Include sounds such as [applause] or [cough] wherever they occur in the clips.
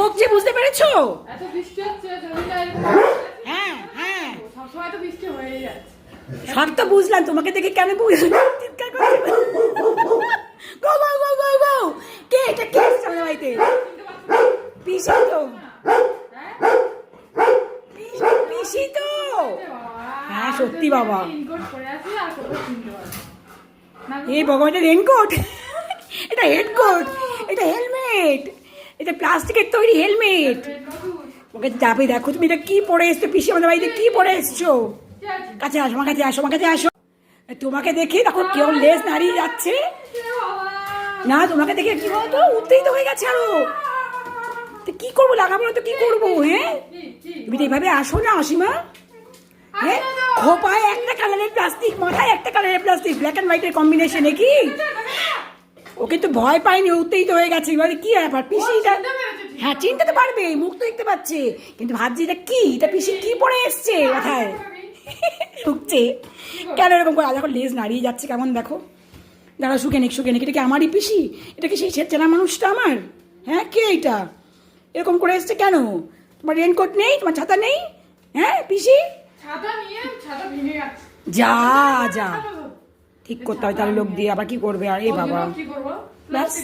বকছে বুঝতে পেরেছ? এত বৃষ্টি হচ্ছে হ্যাঁ হ্যাঁ। সবসময় তো বৃষ্টি হয়েই যাচ্ছে। সব তো বুঝলাম তোমাকে দেখে কেন চিৎকার করছে? গো গো গো গো গো! কে এটা? কে এসেছে আমাদের বাড়িতে? পিসি তো। পিসি পিসি তো। হ্যাঁ, সত্যি বাবা। এই ভগবান এটা রেনকোট এটা হেডকোট এটা হেলমেট এটা প্লাস্টিকের তৈরি হেলমেট। ওকে, যাবে, দেখো তুমি এটা কি পরে এসছো? পিসি, আমাদের বাড়িতে কি পরে এসছো? কাছে আসো, আমার কাছে আসো, আমার কাছে আসো। তোমাকে দেখে দেখো কেউ লেজ নাড়িয়ে যাচ্ছে। না, তোমাকে দেখে কি বলতো? উত্তেজিত হয়ে গেছে আরও। তো কি করব, লাগাবো না তো কি করব হ্যাঁ? তুমি তো এইভাবে আসো না, অসীমা। হ্যাঁ খোপায় একটা কালারের প্লাস্টিক মাথায় একটা কালারের প্লাস্টিক ব্ল্যাক অ্যান্ড হোয়াইটের কম্বিনেশনে কি? ওকে তো ভয় পাইনি ও উত্তেজিত হয়ে গেছে। এবারে কি ব্যাপার? পেরেছে ঠিক। হ্যাঁ চিনতে তো পারবে মুখ তো দেখতে পাচ্ছে। কিন্তু ভাবছি এটা কি? এটা পিসি কি পরে এসছে মাথায় [laughs] ঢুকছে। কেন এরকম করে? দেখো লেজ নাড়িয়ে যাচ্ছে কেমন দেখো। দাঁড়া শুকে নিক শুকে নিক। এটা কি আমারই পিসি? এটা কি সেই চেনা মানুষটা আমার? হ্যাঁ কে এটা? এরকম করে এসছে কেন? তোমার রেনকোট নেই? তোমার ছাতা নেই? হ্যাঁ পিসি? ছাতা নিয়ে ছাতা ভেঙে গেছে। যা যা। ঠিক করতে হয় তাহলে লোক দিয়ে আবার কি করবে? আর এই বাবা। ব্যাস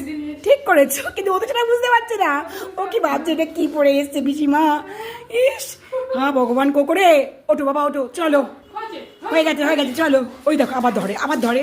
ঠিক করেছ কিন্তু ও তো সেটা বুঝতে পারছে না। ও কি ভাবছে এটা কি পড়ে এসছে পিসিমা? ইস হ্যাঁ ভগবান কো করে। ওটো বাবা ওটো চলো। হয়ে গেছে হয়ে গেছে চলো। ওই দেখো আবার ধরে আবার ধরে।